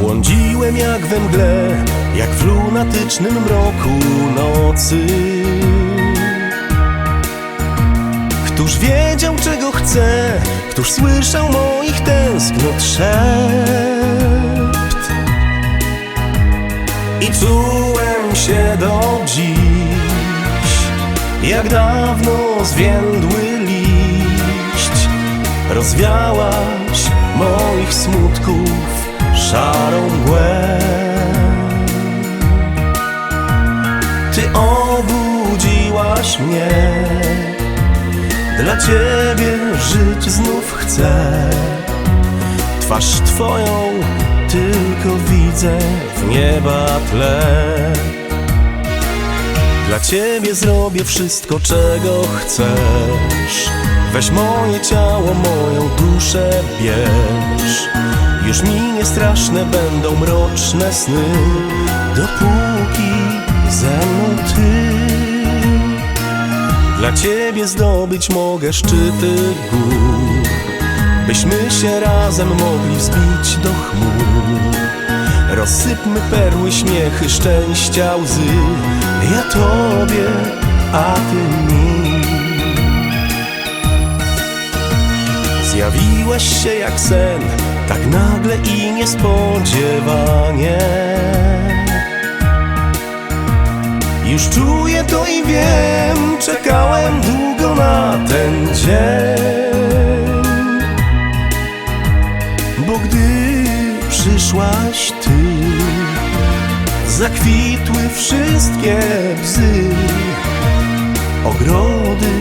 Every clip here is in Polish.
Byłem jak we mgle, jak w lunatycznym mroku nocy. Któż wiedział czego chce, któż słyszał moich tęsknot szept? I czułem się do dziś, jak dawno zwiędły liść. Rozwiałaś moich smutków szarą mgłę. Ty obudziłaś mnie. Dla Ciebie żyć znów chcę. Twarz Twoją tylko widzę w nieba tle. Dla Ciebie zrobię wszystko, czego chcesz. Weź moje ciało, moją duszę bierz Już mi nie straszne będą mroczne sny Dopóki ze mną Ty. Dla Ciebie zdobyć mogę szczyty gór Byśmy się razem mogli wzbić do chmur. Rozsypmy perły, śmiechy, szczęścia, łzy Ja Tobie, a Ty mi. Zjawiłeś się jak sen, tak nagle i niespodziewanie. Już czuję to i wiem, czekałem długo na ten dzień. Bo gdy przyszłaś Ty Zakwitły wszystkie bzy Ogrody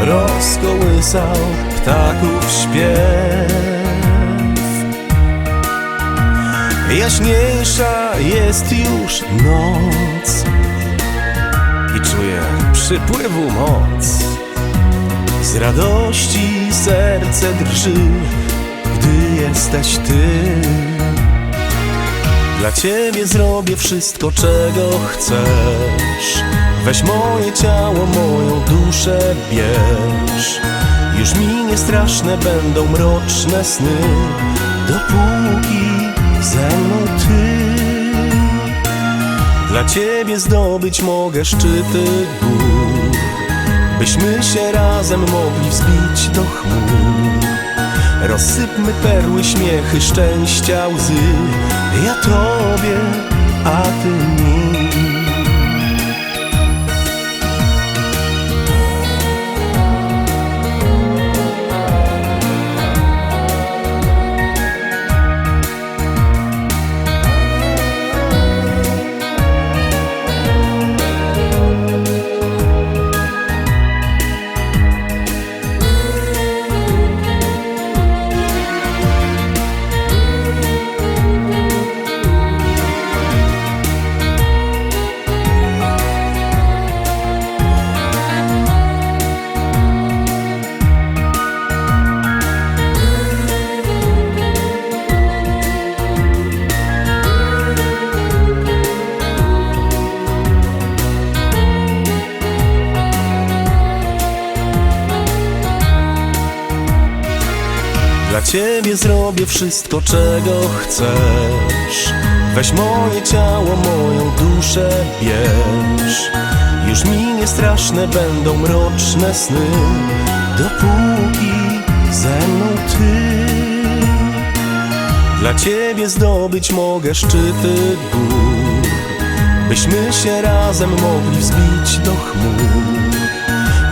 rozkołysał ptaków śpiew Jaśniejsza jest już noc I czuję przypływu moc. Z radości serce drży Gdy jesteś Ty. Dla Ciebie zrobię wszystko, czego chcesz. Weź moje ciało, moją duszę bierz. Już mi nie straszne będą mroczne sny Dopóki ze Dla Ciebie zdobyć mogę szczyty gór Byśmy się razem mogli wzbić do chmur. Rozsypmy perły, śmiechy, szczęścia, łzy. Ja Tobie, a Ty mi Dla Ciebie zrobię wszystko, czego chcesz. Weź moje ciało, moją duszę bierz Już mi nie straszne będą mroczne sny Dopóki ze mną Ty. Dla Ciebie zdobyć mogę szczyty gór Byśmy się razem mogli wzbić do chmur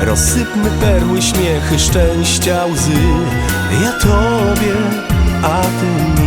Rozsypmy perły, śmiechy, szczęścia, łzy. Ja Tobie, a Ty